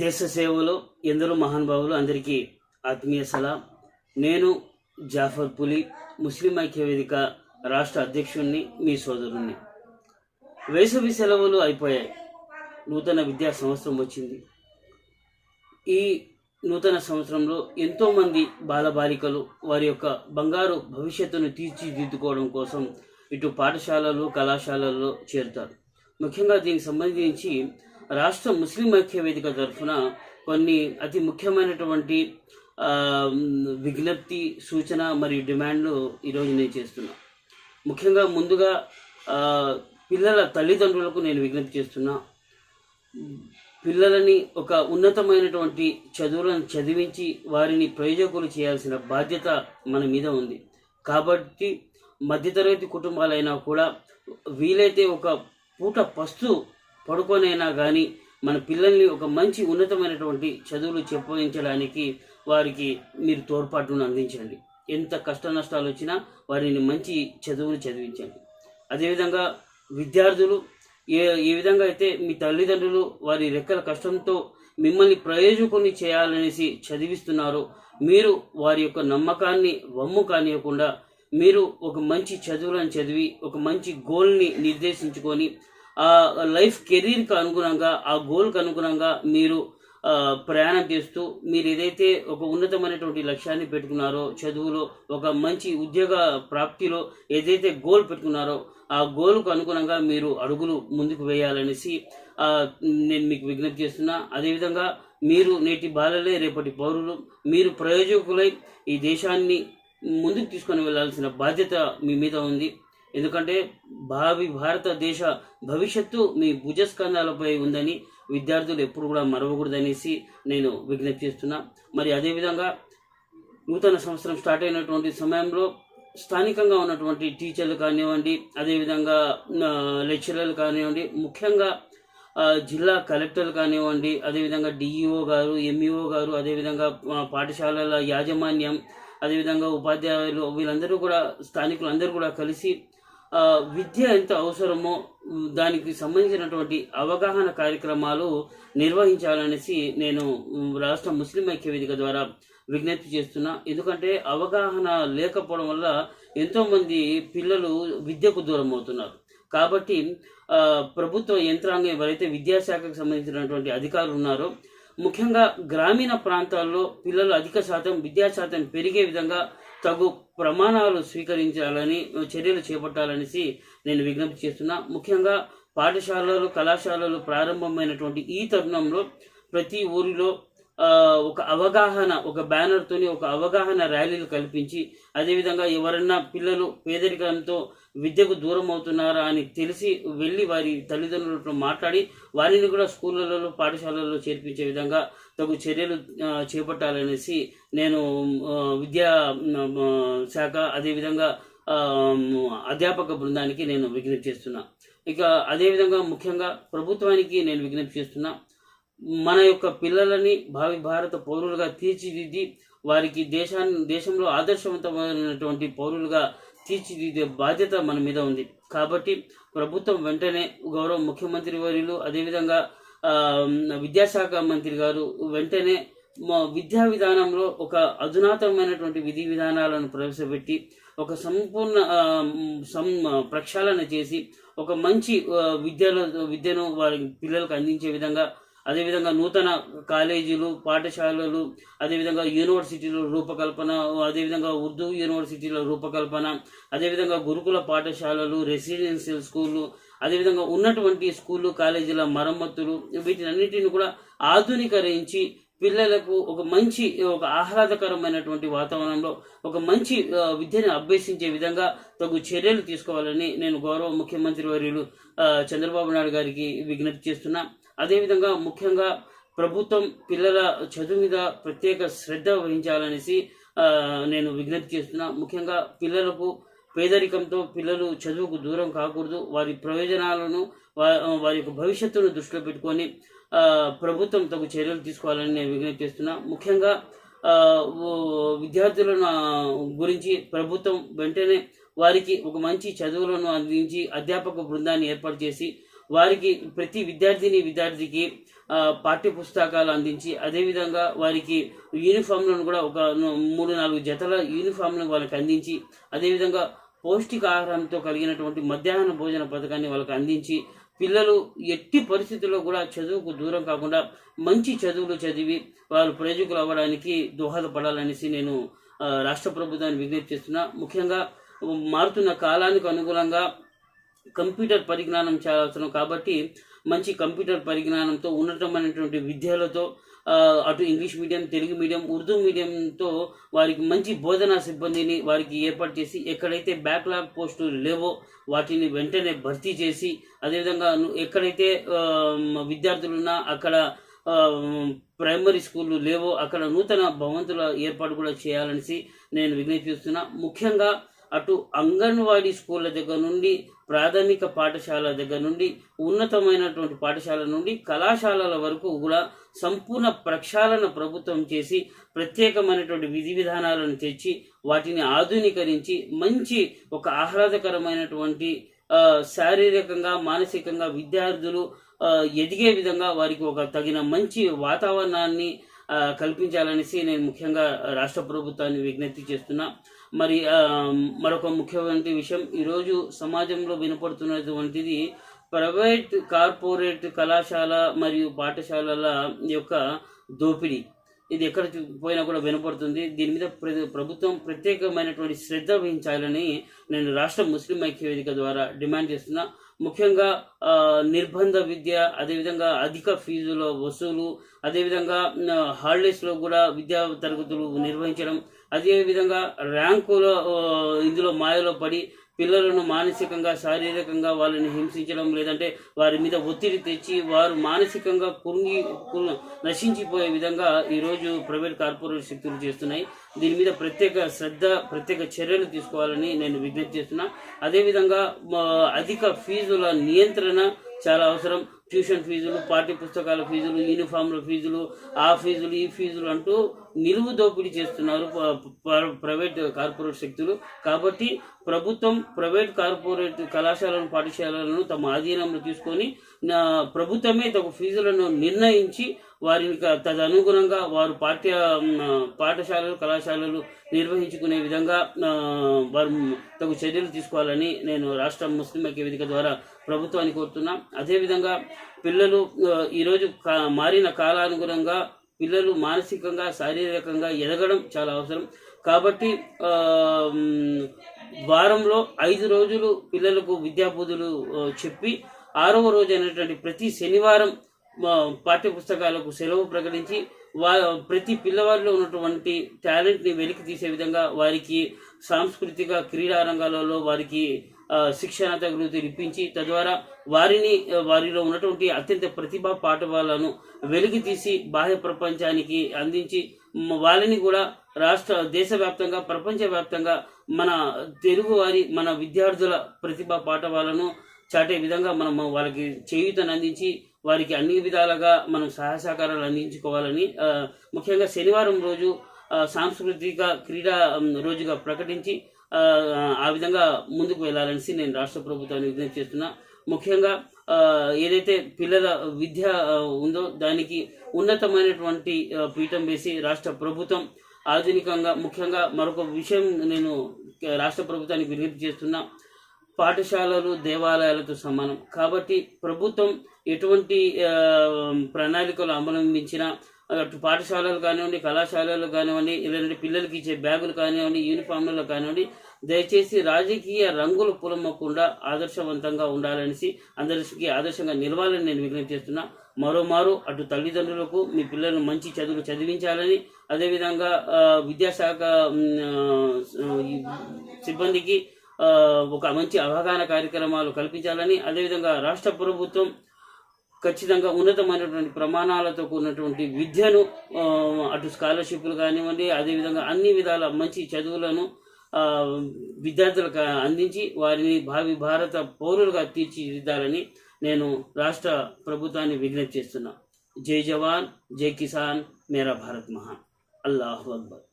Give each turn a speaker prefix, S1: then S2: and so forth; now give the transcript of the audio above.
S1: దేశ సేవలో ఎందరో మహానుభావులు అందరికీ ఆత్మీయ సలాం. నేను జాఫర్ పులి ముస్లిం ఐక్య వేదిక రాష్ట్ర అధ్యక్షుడిని మీ సోదరుణ్ణి. వేసవి సెలవులు అయిపోయాయి. నూతన విద్యా సంవత్సరం వచ్చింది. ఈ నూతన సంవత్సరంలో ఎంతోమంది బాలబాలికలు వారి యొక్క బంగారు భవిష్యత్తును తీర్చిదిద్దుకోవడం కోసం ఇటు పాఠశాలలు కళాశాలల్లో చేరుతారు. ముఖ్యంగా దీనికి సంబంధించి రాష్ట్ర ముస్లిం ఐక్య వేదిక తరఫున కొన్ని అతి ముఖ్యమైనటువంటి విజ్ఞప్తి సూచన మరియు డిమాండ్లు ఈరోజు నేను చేస్తున్నా. ముఖ్యంగా ముందుగా పిల్లల తల్లిదండ్రులకు నేను విజ్ఞప్తి చేస్తున్నా. పిల్లలని ఒక ఉన్నతమైనటువంటి చదువులను చదివించి వారిని ప్రయోజకులు చేయాల్సిన బాధ్యత మన మీద ఉంది. కాబట్టి మధ్యతరగతి కుటుంబాలైనా కూడా వీలైతే ఒక పూట పస్తు పడుకోనైనా కానీ మన పిల్లల్ని ఒక మంచి ఉన్నతమైనటువంటి చదువులు చెప్పించడానికి వారికి మీరు తోడ్పాటును అందించండి. ఎంత కష్ట నష్టాలు వచ్చినా వారిని మంచి చదువులు చదివించండి. అదేవిధంగా విద్యార్థులు ఏ ఏ విధంగా అయితే మీ తల్లిదండ్రులు వారి రెక్కల కష్టంతో మిమ్మల్ని ప్రయోజకుని చేయాలనేసి చదివిస్తున్నారో మీరు వారి యొక్క నమ్మకాన్ని వమ్ము కానియకుండా మీరు ఒక మంచి చదువులను చదివి ఒక మంచి గోల్ని నిర్దేశించుకొని ఆ లైఫ్ కెరీర్కి అనుగుణంగా ఆ గోల్కి అనుగుణంగా మీరు ప్రయాణం చేస్తూ మీరు ఏదైతే ఒక ఉన్నతమైనటువంటి లక్ష్యాన్ని పెట్టుకున్నారో చదువులో ఒక మంచి ఉద్యోగ ప్రాప్తిలో ఏదైతే గోల్ పెట్టుకున్నారో ఆ గోల్కు అనుగుణంగా మీరు అడుగులు ముందుకు వేయాలనేసి నేను మీకు విజ్ఞప్తి చేస్తున్నా. అదేవిధంగా మీరు నేటి బాలలే రేపటి పౌరులు మీరు ప్రయోజకులై ఈ దేశాన్ని ముందుకు తీసుకొని వెళ్ళాల్సిన బాధ్యత మీ మీద ఉంది. ఎందుకంటే భావి భారతదేశ భవిష్యత్తు మీ భుజస్కంధాలపై ఉందని విద్యార్థులు ఎప్పుడు కూడా మరవకూడదనేసి నేను విజ్ఞప్తి చేస్తున్నా. మరి అదేవిధంగా నూతన సంవత్సరం స్టార్ట్ అయినటువంటి సమయంలో స్థానికంగా ఉన్నటువంటి టీచర్లు కానివ్వండి అదేవిధంగా లెక్చరర్లు కానివ్వండి ముఖ్యంగా జిల్లా కలెక్టర్లు కానివ్వండి అదేవిధంగా డిఈఓ గారు ఎంఈఓ గారు అదేవిధంగా పాఠశాలల యాజమాన్యం అదేవిధంగా ఉపాధ్యాయులు వీళ్ళందరూ కూడా స్థానికులు అందరూ కూడా కలిసి విద్య ఎంత అవసరమో దానికి సంబంధించినటువంటి అవగాహన కార్యక్రమాలు నిర్వహించాలనేసి నేను రాష్ట్ర ముస్లిం ఐక్య వేదిక ద్వారా విజ్ఞప్తి చేస్తున్నా. ఎందుకంటే అవగాహన లేకపోవడం వల్ల ఎంతోమంది పిల్లలు విద్యకు దూరం అవుతున్నారు. కాబట్టి ప్రభుత్వ యంత్రాంగం ఎవరైతే విద్యాశాఖకు సంబంధించినటువంటి అధికారులు ఉన్నారో ముఖ్యంగా గ్రామీణ ప్రాంతాల్లో పిల్లలు అధిక శాతం విద్యా శాతం పెరిగే విధంగా తగు ప్రమాణాలు స్వీకరించాలని చర్యలు చేపట్టాలనేసి నేను విజ్ఞప్తి చేస్తున్నా. ముఖ్యంగా పాఠశాలలు కళాశాలలు ప్రారంభమైనటువంటి ఈ తరుణంలో ప్రతి ఊరిలో ఒక అవగాహన ఒక బ్యానర్తోని ఒక అవగాహన ర్యాలీలు కల్పించి అదేవిధంగా ఎవరన్నా పిల్లలు పేదరికంతో విద్యకు దూరం అవుతున్నారా అని తెలిసి వెళ్ళి వారి తల్లిదండ్రులతో మాట్లాడి వారిని కూడా స్కూళ్ళలో పాఠశాలల్లో చేర్పించే విధంగా తగు చర్యలు చేపట్టాలనేసి నేను విద్యా శాఖ అదేవిధంగా అధ్యాపక బృందానికి నేను విజ్ఞప్తి చేస్తున్నా. ఇక అదేవిధంగా ముఖ్యంగా ప్రభుత్వానికి నేను విజ్ఞప్తి చేస్తున్నా. మన యొక్క పిల్లలని భావి భారత పౌరులుగా తీర్చిదిద్ది వారికి దేశాన్ని దేశంలో ఆదర్శవంతమైనటువంటి పౌరులుగా తీర్చిదిద్దే బాధ్యత మన మీద ఉంది. కాబట్టి ప్రభుత్వం వెంటనే గౌరవ ముఖ్యమంత్రి వర్యులు అదేవిధంగా విద్యాశాఖ మంత్రి గారు వెంటనే మా విద్యా విధానంలో ఒక అధునాతనమైనటువంటి విధి విధానాలను ప్రవేశపెట్టి ఒక సంపూర్ణ సం ప్రక్షాళన చేసి ఒక మంచి విద్యలో విద్యను వారి పిల్లలకు అందించే విధంగా అదేవిధంగా నూతన కాలేజీలు పాఠశాలలు అదేవిధంగా యూనివర్సిటీల రూపకల్పన అదేవిధంగా ఉర్దూ యూనివర్సిటీల రూపకల్పన అదేవిధంగా గురుకుల పాఠశాలలు రెసిడెన్షియల్ స్కూళ్ళు అదేవిధంగా ఉన్నటువంటి స్కూళ్ళు కాలేజీల మరమ్మతులు వీటినన్నిటిని కూడా ఆధునీకరించి పిల్లలకు ఒక మంచి ఒక ఆహ్లాదకరమైనటువంటి వాతావరణంలో ఒక మంచి విద్యను అభ్యసించే విధంగా తగు చర్యలు తీసుకోవాలని నేను గౌరవ ముఖ్యమంత్రి వర్యులు చంద్రబాబు నాయుడు గారికి విజ్ఞప్తి చేస్తున్నా. అదేవిధంగా ముఖ్యంగా ప్రభుత్వం పిల్లల చదువు మీద ప్రత్యేక శ్రద్ధ వహించాలనేసి నేను విజ్ఞప్తి చేస్తున్నా. ముఖ్యంగా పిల్లలకు పేదరికంతో పిల్లలు చదువుకు దూరం కాకూడదు. వారి ప్రయోజనాలను వారి యొక్క భవిష్యత్తును దృష్టిలో పెట్టుకొని ప్రభుత్వం తగు చర్యలు తీసుకోవాలని నేను విజ్ఞప్తి చేస్తున్నా. ముఖ్యంగా విద్యార్థులను గురించి ప్రభుత్వం వెంటనే వారికి ఒక మంచి చదువులను అందించి అధ్యాపక బృందాన్ని ఏర్పాటు చేసి వారికి ప్రతి విద్యార్థిని విద్యార్థికి పాఠ్య పుస్తకాలు అందించి అదేవిధంగా వారికి యూనిఫామ్లను కూడా ఒక మూడు నాలుగు జతల యూనిఫామ్లను వాళ్ళకి అందించి అదేవిధంగా పౌష్టికాహారంతో కలిగినటువంటి మధ్యాహ్న భోజన పథకాన్ని వాళ్ళకి అందించి పిల్లలు ఎట్టి పరిస్థితుల్లో కూడా చదువుకు దూరం కాకుండా మంచి చదువులు చదివి వాళ్ళు ప్రయోజకులు అవ్వడానికి దోహదపడాలనేసి నేను రాష్ట్ర ప్రభుత్వాన్ని విజ్ఞప్తి చేస్తున్నా. ముఖ్యంగా మారుతున్న కాలానికి అనుగుణంగా కంప్యూటర్ పరిజ్ఞానం చాలా అవసరం కాబట్టి మంచి కంప్యూటర్ పరిజ్ఞానంతో ఉన్నతమైనటువంటి విద్యలతో అటు English medium Telugu medium Urdu మీడియంతో వారికి మంచి బోధనా సిబ్బందిని వారికి ఏర్పాటు చేసి ఎక్కడైతే బ్యాక్లాగ్ పోస్టులు లేవో వాటిని వెంటనే భర్తీ చేసి అదేవిధంగా ఎక్కడైతే విద్యార్థులున్నా అక్కడ ప్రైమరీ స్కూళ్ళు లేవో అక్కడ నూతన భవంతుల ఏర్పాటు కూడా చేయాలనేసి నేను విజ్ఞప్తి చేస్తున్నా. ముఖ్యంగా అటు అంగన్వాడీ స్కూళ్ళ దగ్గర నుండి ప్రాథమిక పాఠశాల దగ్గర నుండి ఉన్నతమైనటువంటి పాఠశాల నుండి కళాశాలల వరకు కూడా సంపూర్ణ ప్రక్షాళన ప్రభుత్వం చేసి ప్రత్యేకమైనటువంటి విధి విధానాలను తెచ్చి వాటిని ఆధునీకరించి మంచి ఒక ఆహ్లాదకరమైనటువంటి శారీరకంగా మానసికంగా విద్యార్థులు ఎదిగే విధంగా వారికి ఒక తగిన మంచి వాతావరణాన్ని కల్పించాలనేసి నేను ముఖ్యంగా రాష్ట్ర ప్రభుత్వాన్ని విజ్ఞప్తి చేస్తున్నా. మరి మరొక ముఖ్యమైన విషయం ఈరోజు సమాజంలో వినపడుతున్నటువంటిది ప్రైవేట్ కార్పొరేట్ కళాశాల మరియు పాఠశాలల యొక్క దోపిడీ. ఇది ఎక్కడ పోయినా కూడా వినపడుతుంది. దీని మీద ప్ర- ప్రభుత్వం ప్రత్యేకమైనటువంటి శ్రద్ధ వహించాలని నేను రాష్ట్ర ముస్లిం ఐక్య వేదిక ద్వారా డిమాండ్ చేస్తున్నా. ముఖ్యంగా నిర్బంధ విద్య అదేవిధంగా అధిక ఫీజుల వసూలు అదేవిధంగా హాలిడేస్లో కూడా విద్యా తరగతులు నిర్వహించడం అదేవిధంగా ర్యాంకులో ఇందులో మాయలో పడి పిల్లలను మానసికంగా శారీరకంగా వాళ్ళని హింసించడం లేదంటే వారి మీద ఒత్తిడి తెచ్చి వారు మానసికంగా కురుంగి నశించిపోయే విధంగా ఈరోజు ప్రైవేట్ కార్పొరేట్ శక్తులు చేస్తున్నాయి. దీని మీద ప్రత్యేక శ్రద్ధ ప్రత్యేక చర్యలు తీసుకోవాలని నేను విజ్ఞప్తి చేస్తున్నా. అదేవిధంగా మా అధిక ఫీజుల నియంత్రణ చాలా అవసరం. ట్యూషన్ ఫీజులు పాఠ్య పుస్తకాల ఫీజులు యూనిఫామ్ల ఫీజులు ఆ ఫీజులు ఈ ఫీజులు అంటూ నిలువు దోపిడీ చేస్తున్నారు ప్రైవేట్ కార్పొరేట్ శక్తులు. కాబట్టి ప్రభుత్వం ప్రైవేట్ కార్పొరేట్ కళాశాలను పాఠశాలలను తమ ఆధీనంలో తీసుకొని నా ప్రభుత్వమే తమ ఫీజులను నిర్ణయించి వారిని తదనుగుణంగా వారు పాఠ్య పాఠశాలలు కళాశాలలు నిర్వహించుకునే విధంగా వారు తగు చర్యలు తీసుకోవాలని నేను రాష్ట్ర ముస్లిం ఐక్య వేదిక ద్వారా ప్రభుత్వాన్ని కోరుతున్నాం. అదేవిధంగా పిల్లలు ఈరోజు మారిన కాలానుగుణంగా పిల్లలు మానసికంగా శారీరకంగా ఎదగడం చాలా అవసరం. కాబట్టి వారంలో ఐదు రోజులు పిల్లలకు విద్యాబోధులు చెప్పి ఆరవ రోజు అయినటువంటి ప్రతి శనివారం పాఠ్యపుస్తకాలకు పాఠ్య పుస్తకాలకు సెలవు ప్రకటించి వా ప్రతి పిల్లవారిలో ఉన్నటువంటి టాలెంట్ని వెలికి తీసే విధంగా వారికి సాంస్కృతిక క్రీడా రంగాలలో వారికి శిక్షణ తరగతులు ఇప్పించి తద్వారా వారిని వారిలో ఉన్నటువంటి అత్యంత ప్రతిభా పాఠవాలను వెలికి తీసి బాహ్య ప్రపంచానికి అందించి వాళ్ళని కూడా రాష్ట్ర దేశవ్యాప్తంగా ప్రపంచవ్యాప్తంగా మన తెలుగు వారి మన విద్యార్థుల ప్రతిభా పాఠవాలను చాటే విధంగా మనం వాళ్ళకి చేయూతను అందించి వారికి అన్ని విధాలుగా మనం సహాయ సహకారాలు అందించుకోవాలని ముఖ్యంగా శనివారం రోజు సాంస్కృతిక క్రీడా రోజుగా ప్రకటించి ఆ, విధంగా ముందుకు వెళ్ళాలనేసి నేను రాష్ట్ర ప్రభుత్వాన్ని విజ్ఞప్తి చేస్తున్నా. ముఖ్యంగా ఏదైతే పిల్లల విద్య ఉందో దానికి ఉన్నతమైనటువంటి పీఠం వేసి రాష్ట్ర ప్రభుత్వం ఆధునికంగా ముఖ్యంగా మరొక విషయం నేను రాష్ట్ర ప్రభుత్వానికి విజ్ఞప్తి చేస్తున్నా. పాఠశాలలు దేవాలయాలతో సమానం. కాబట్టి ప్రభుత్వం ఎటువంటి ప్రణాళికలు అవలంబించినా అటు పాఠశాలలు కానివ్వండి కళాశాలలు కానివ్వండి ఇలాంటి పిల్లలకి ఇచ్చే బ్యాగులు కానివ్వండి యూనిఫామ్లలో కానివ్వండి దయచేసి రాజకీయ రంగులు పులమ్మకుండా ఆదర్శవంతంగా ఉండాలనేసి అందరికీ ఆదర్శంగా నిలవాలని నేను విజ్ఞప్తి చేస్తున్నా. మరోమారు అటు తల్లిదండ్రులకు మీ పిల్లలను మంచి చదువులు చదివించాలని అదేవిధంగా విద్యాశాఖ సిబ్బందికి ఒక మంచి అవగాహన కార్యక్రమాలు కల్పించాలని అదేవిధంగా రాష్ట్ర ప్రభుత్వం ఖచ్చితంగా ఉన్నతమైనటువంటి ప్రమాణాలతో కూడినటువంటి విద్యను అటు స్కాలర్షిప్లు కానివ్వండి అదేవిధంగా అన్ని విధాల మంచి చదువులను విద్యార్థులకు అందించి వారిని భావి భారత పౌరులుగా తీర్చిదిద్దాలని నేను రాష్ట్ర ప్రభుత్వాన్ని విజ్ఞప్తి చేస్తున్నా. జై జవాన్ జై కిసాన్ మేరా భారత్ మహాన్. అల్లాహు అక్బర్.